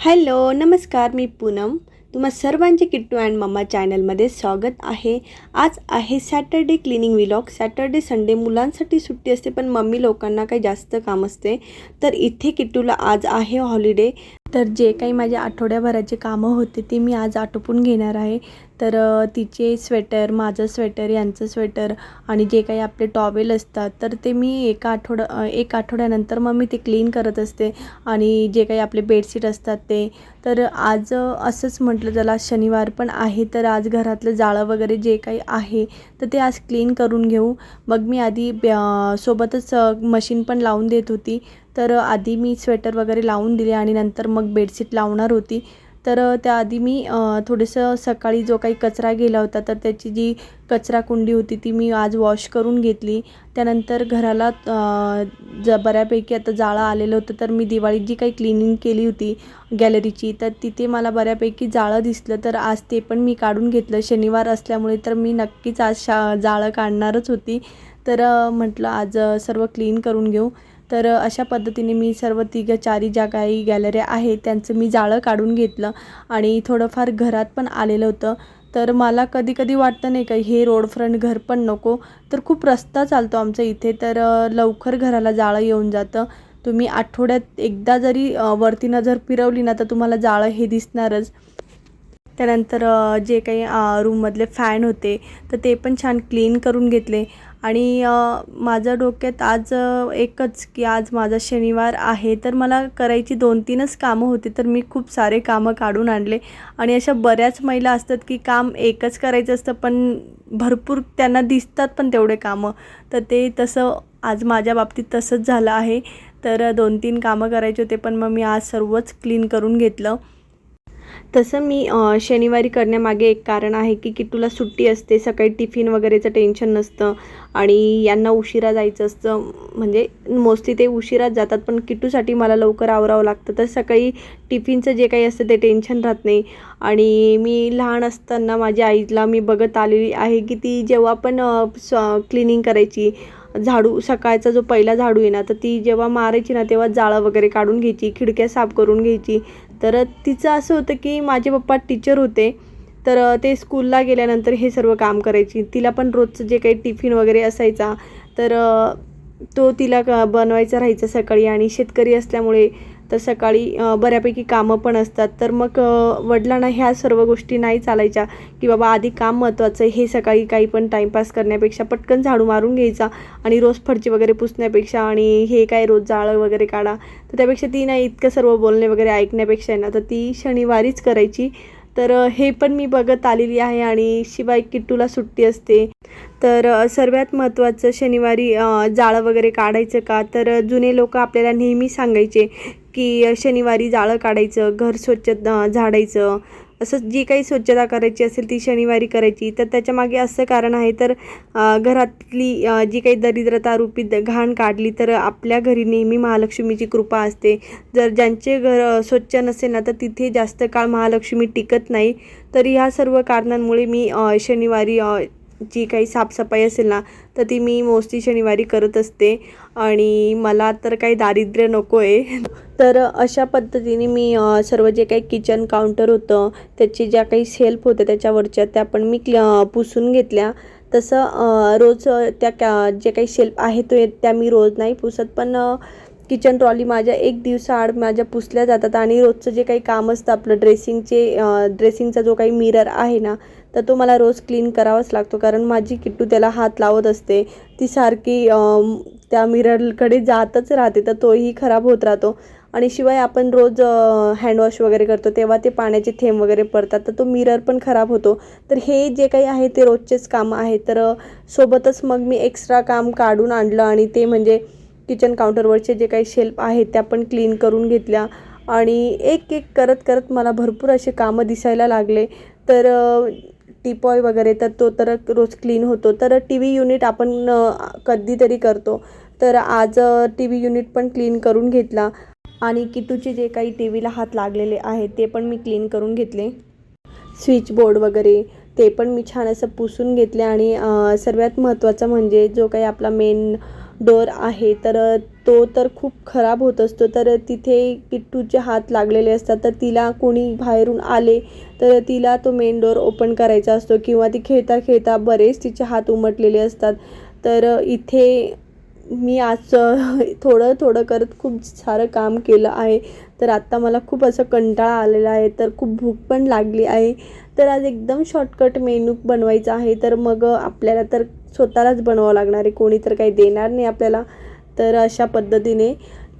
Hello नमस्कार मी पूनम. तुम्हा सर्वांचे किट्टू अँड मम्मा चॅनलमध्ये स्वागत आहे. आज आहे Saturday cleaning vlog Saturday Sunday मुलांसाठी सुट्टी असते पण मम्मी लोकांना काही जास्त काम असते. तर इथे किट्टूला आज आहे हॉलिडे. तर जे काही माझ्या आठवड्याभराचे कामं होते ते मी आज आटोपून घेणार आहे. तर तिचे स्वेटर माझं स्वेटर यांचं स्वेटर आणि जे काही आपले टॉवेल असतात तर ते मी एका आठवडा एक आठवड्यानंतर मग मी ते क्लीन करत असते आणि जे काही आपले बेडशीट असतात ते. तर आज असंच म्हटलं त्याला शनिवार पण आहे तर आज घरातलं जाळं वगैरे जे काही आहे तर ते आज क्लीन करून घेऊ. मग मी आधी सोबतच मशीन पण लावून देत होती. तर आधी मी स्वेटर वगैरे लावून दिले आणि नंतर मग बेडशीट लावणार होती. तर त्याआधी मी थोडंसं सकाळी जो काही कचरा गेला होता तर त्याची जी कचरा कुंडी होती ती मी आज वॉश करून घेतली. त्यानंतर घराला ज बऱ्यापैकी आता जाळं आलेलं होतं तर मी दिवाळीत जी काही क्लिनिंग केली होती गॅलरीची तर तिथे मला बऱ्यापैकी जाळं दिसलं. तर आज ते पण मी काढून घेतलं. शनिवार असल्यामुळे तर मी नक्कीच आज शा जाळं काढणारच होती. तर म्हटलं आज सर्व क्लीन करून घेऊ. तर अशा पद्धतीने मी सर्व तिघं चारी ज्या काही गॅलऱ्या आहेत त्यांचं मी जाळं काढून घेतलं आणि थोडंफार घरात पण आलेलं होतं. तर मला कधी कधी वाटतं नाही का हे रोड फ्रंट घर पण नको. तर खूप रस्ता चालतो आमच्या इथे तर लवकर घराला जाळं येऊन जातं. तुम्ही आठवड्यात एकदा जरी वरतीनं वरती नजर फिरवली ना तर तुम्हाला जाळं हे दिसणारच. त्यानंतर जे काही रूममधले फॅन होते तर ते पण छान क्लीन करून घेतले. आणि माझ्या माझं डोक्यात आज एकच की आज माझा शनिवार आहे तर मला करायची दोन तीनच कामं होती तर मी खूप सारे कामं काढून आणले. आणि अशा बऱ्याच महिला असतात की काम एकच करायचं असतं पण भरपूर त्यांना दिसतात पण तेवढे कामं. तर ते तसं आज माझ्या बाबतीत तसंच झालं आहे. तर दोन तीन कामं करायचे होते पण मग मी आज सर्वच क्लीन करून घेतलं. तसं मी शनिवारी करण्यामागे एक कारण आहे की किट्टूला सुट्टी असते सकाळी टिफिन वगैरेचं टेन्शन नसतं आणि यांना उशिरा जायचं असतं. म्हणजे मोस्टली ते उशिराच जातात पण किट्टूसाठी मला लवकर आवरावं लागतं. तर सकाळी टिफिनचं जे काही असतं ते टेन्शन राहत नाही. आणि मी लहान असताना माझ्या आईला मी बघत आलेली आहे की ती जेव्हा पण क्लिनिंग करायची झाडू सकाळचा जो पहिला झाडू आहे ना तर ती जेव्हा मारायची ना तेव्हा जाळं वगैरे काढून घ्यायची खिडक्या साफ करून घ्यायची. तर तिचं असं होतं की माझे पप्पा टीचर होते तर ते स्कूलला गेल्यानंतर हे सर्व काम करायची. तिला पण रोजचं जे काही टिफिन वगैरे असायचा तर तो तिला क बनवायचा राहायचा सकाळी आणि शेतकरी असल्यामुळे तर सकाळी बऱ्यापैकी कामं पण असतात. तर मग वडिलांना ह्या सर्व गोष्टी नाही चालायच्या की बाबा आधी काम महत्त्वाचं आहे हे सकाळी काही पण टाईमपास करण्यापेक्षा पटकन झाडू मारून घ्यायचा आणि रोज फरची वगैरे पुसण्यापेक्षा आणि हे काय रोज जाळं वगैरे काढा. तर त्यापेक्षा ती नाही इतकं सर्व बोलणे वगैरे ऐकण्यापेक्षा आहे ना तर ती शनिवारीच करायची. तर हे पण मी बघत आलेली आहे आणि शिवाय किट्टूला सुट्टी असते. तर सर्वात महत्त्वाचं शनिवारी जाळं वगैरे काढायचं का? तर जुने लोक आपल्याला नेहमी सांगायचे की शनिवारी जाळं काढायचं घर स्वच्छ झाडायचं. असं जी काही स्वच्छता करायची असेल ती शनिवारी करायची तर त्याच्यामागे असं कारण आहे तर घरातली जी काही दरिद्रता रूपी द- घाण काढली तर आपल्या घरी नेहमी महालक्ष्मीची कृपा असते. जर ज्यांचे घर स्वच्छ नसेल ना तर तिथे जास्त काळ महालक्ष्मी टिकत नाही. तर ह्या सर्व कारणांमुळे मी शनिवारी जी काही साफसफाई असेल ना तर ती मी मोस्टली शनिवारी करत असते. आणि मला तर काही दारिद्र्य नको आहे तर अशा पद्धतीने मी सर्व जे काही किचन काउंटर होतं त्याची ज्या काही सेल्फ होत्या त्याच्यावरच्या त्या पण मी क्ल पुसून घेतल्या. तसं रोज त्या का जे काही शेल्फ आहे तो त्या मी रोज नाही पुसत. पण किचन ट्रॉली माझ्या एक दिवसाआड माझ्या पुसल्या जातात. आणि रोजचं जे काही काम असतं आपलं ड्रेसिंगचे ड्रेसिंगचा जो काही मिरर आहे ना तर तो मला रोज क्लीन करावाच लागतो. कारण माझी किट्टू त्याला हात लावत असते. ती सारखी त्या मिररकडे जातच राहते. तर तोही खराब होत राहतो. आणि शिवाय आपण रोज हँडवॉश वगैरे करतो. तेव्हा ते पाण्याचे थेंब वगैरे पडतात. तर तो मिरर पण खराब होतो. तर हे जे काही आहे ते रोजचेच काम आहे तर सोबतच मग मी एक्स्ट्रा काम काढून आणलं. आणि ते म्हणजे किचन काउंटरवरचे जे काही शेल्फ आहेत त्या पण क्लीन करून घेतल्या. आणि एक एक करत करत मला भरपूर असे कामं दिसायला लागले. तर टिपॉय वगैरे तर तो तर रोज क्लीन होतो. तर टी व्ही युनिट आपण कधीतरी करतो. तर आज टी व्ही युनिट पण क्लीन करून घेतला. आणि किटूचे जे काही टी व्हीला हात लागलेले आहेत ते पण मी क्लीन करून घेतले. स्विच बोर्ड वगैरे ते पण मी छान असं पुसून घेतले. आणि सर्वात महत्त्वाचं म्हणजे जो काही आपला मेन डोअर आहे तर तो तर खूप खराब होत असतो. तर तिथे किट्टूचे हात लागलेले असतात. तर तिला कोणी बाहेरून आले तर तिला तो मेन डोअर ओपन करायचा असतो किंवा ती खेळता खेळता बरेच तिचे हात उमटलेले असतात. तर इथे मी आज थोडं थोडं करत खूप सारं काम केलं आहे. तर आत्ता मला खूप असं कंटाळा आलेला आहे. तर खूप भूक पण लागली आहे. तर आज एकदम शॉर्टकट मेनू बनवायचा आहे. तर मग आपल्याला तर स्वतःलाच बनवावं लागणार आहे. कोणी तर काही देणार नाही आपल्याला. तर अशा पद्धतीने.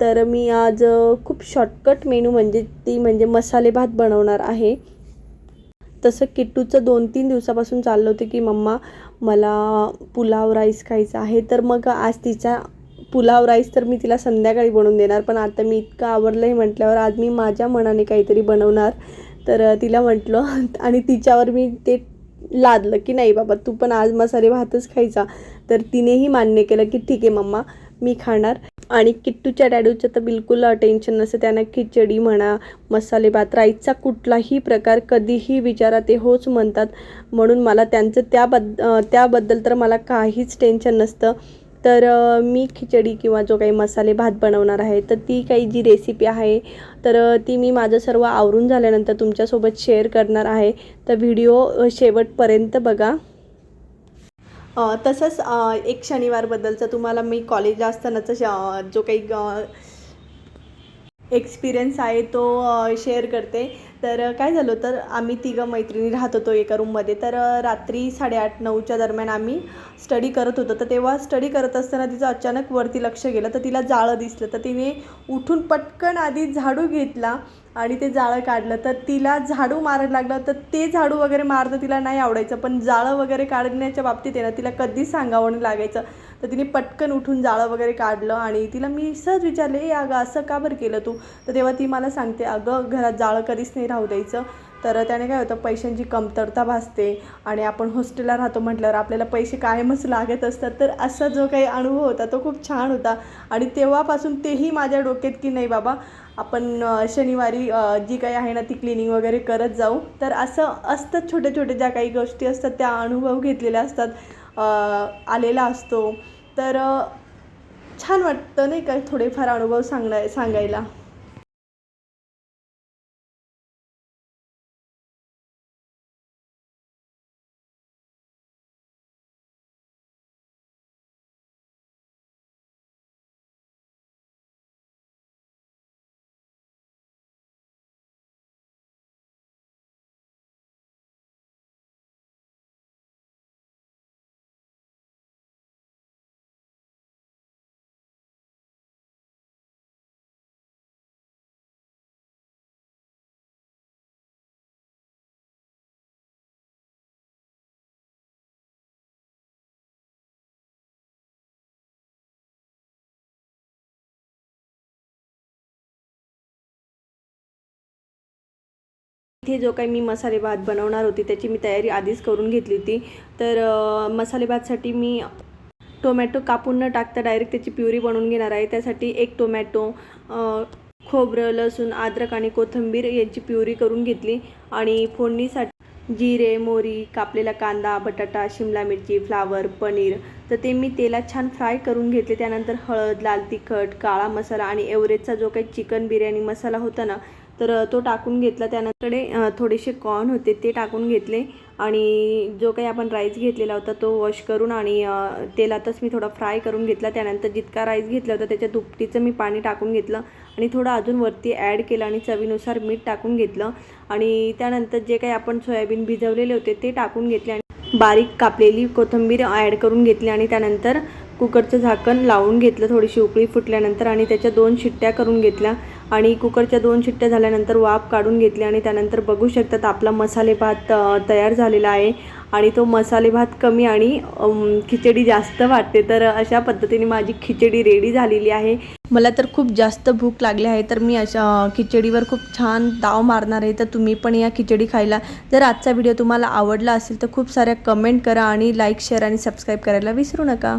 तर मी आज खूप शॉर्टकट मेनू म्हणजे ती म्हणजे मसाले भात बनवणार आहे. तसं किट्टूचं दोन तीन दिवसापासून चाललं होतं की मम्मा मला पुलाव राईस खायचा आहे. तर मग आज तिचा पुलाव राईस तर मी तिला संध्याकाळी बनवून देणार. पण आता मी इतकं आवडलं आहे म्हटल्यावर आज मी माझ्या मनाने काहीतरी बनवणार. तर तिला म्हटलं आणि तिच्यावर मी ते लादलं की नाही बाबा तू पण आज मसाले भातच खायचा. तर तिनेही मान्य केलं की ठीक आहे मम्मा मी खाणार. आणि किट्टूच्या डॅडूचं तर बिलकुल टेन्शन नसतं. त्यांना खिचडी म्हणा मसाले भात राईसचा कुठलाही प्रकार कधीही विचारा ते होच म्हणतात. म्हणून मला त्यांचं त्याबद्द त्याबद्दल तर मला काहीच टेन्शन नसतं. तर मी खिचडी किंवा जो काही मसाले भात बनवणार आहे तर ती काही जी रेसिपी आहे तर ती मी माझं सर्व आवरून झाल्यानंतर तुमच्यासोबत शेअर करणार आहे. तर व्हिडिओ शेवटपर्यंत बघा. तसंच एक शनिवारबद्दलचं तुम्हाला मी कॉलेजला असतानाचा श जो काही एक्सपिरियन्स आहे तो शेअर करते. तर काय झालं तर आम्ही तिघं मैत्रिणी राहत होतो एका रूममध्ये तर रात्री साडेआठ नऊच्या दरम्यान आम्ही स्टडी करत होतो. तर तेव्हा स्टडी करत असताना तिचं अचानक वरती लक्ष गेलं तर तिला जाळं दिसलं. तर तिने उठून पटकन आधी झाडू घेतला. आणि ते जाळं काढलं. तर तिला झाडू मारायला लागलं. तर ते झाडू वगैरे मारणं तिला नाही आवडायचं. पण जाळं वगैरे काढण्याच्या बाबतीत आहे ना तिला कधीच सांगावं नाही लागायचं. तर तिने पटकन उठून जाळं वगैरे काढलं आणि तिला मी सहज विचारले ए अगं असं का बरं केलं तू? तर तेव्हा ती मला सांगते अगं घरात जाळं कधीच नाही राहू द्यायचं. तर त्याने काय होतं पैशांची कमतरता भासते आणि आपण हॉस्टेलला राहतो म्हटल्यावर आपल्याला पैसे कायमच लागत असतात. तर असा जो काही अनुभव होता तो खूप छान होता. आणि तेव्हापासून तेही माझ्या डोक्यात की नाही बाबा आपण शनिवारी जी काही आहे ना ती क्लिनिंग वगैरे करत जाऊ. तर असं असतं छोटे छोटे ज्या काही गोष्टी असतात त्या अनुभव घेतलेल्या असतात आलेला असतो. तर छान वाटतं नाही का थोडेफार अनुभव सांगणार सांगायला? इथे जो काही मी मसाले भात बनवणार होती त्याची मी तयारी आधीच करून घेतली होती. तर मसाले भातसाठी मी टोमॅटो कापून न टाकता डायरेक्ट त्याची प्युरी बनवून घेणार आहे. त्यासाठी एक टोमॅटो खोबरं लसूण अद्रक आणि कोथिंबीर यांची प्युरी करून घेतली. आणि फोडणीसाठी जिरे मोरी कापलेला कांदा बटाटा शिमला मिरची फ्लावर पनीर. तर ते मी तेलात छान फ्राय करून घेतले. त्यानंतर हळद लाल तिखट काळा मसाला आणि एवरेजचा जो काही चिकन बिर्याणी मसाला होता ना तर तो टाकून घेतला. त्यानंतर थोडेसे कॉर्न होते ते टाकून घेतले आणि जो काही आपण राईस घेतलेला होता तो वॉश करून आणि तेलातच मी थोडा फ्राय करून घेतला. त्यानंतर जितका राईस घेतला होता त्याच्या दुपटीचं मी पाणी टाकून घेतलं आणि थोडं अजून वरती ॲड केलं आणि चवीनुसार मीठ टाकून घेतलं. आणि त्यानंतर जे काही आपण सोयाबीन भिजवलेले होते ते टाकून घेतले आणि बारीक कापलेली कोथिंबीर ॲड करून घेतली आणि त्यानंतर कुकरचं झाकण लावून घेतलं. थोडीशी उकळी फुटल्यानंतर आणि त्याच्या दोन शिट्ट्या करून घेतल्या. आणि कुकरच्या दोन शिट्ट्या झाल्यानंतर वाफ काढून घेतली आणि त्यानंतर बघू शकतात आपला मसाले भात तयार झालेला आहे. आणि तो मसाले भात कमी आणि खिचडी जास्त वाटते. तर अशा पद्धतीने माझी खिचडी रेडी झालेली आहे. मला तर खूप जास्त भूक लागली आहे तर मी अशा खिचडीवर खूप छान दाव मारणार आहे. तर तुम्ही पण या खिचडी खायला. जर आजचा व्हिडिओ तुम्हाला आवडला असेल तर खूप साऱ्या कमेंट करा आणि लाईक शेअर आणि सबस्क्राईब करायला विसरू नका.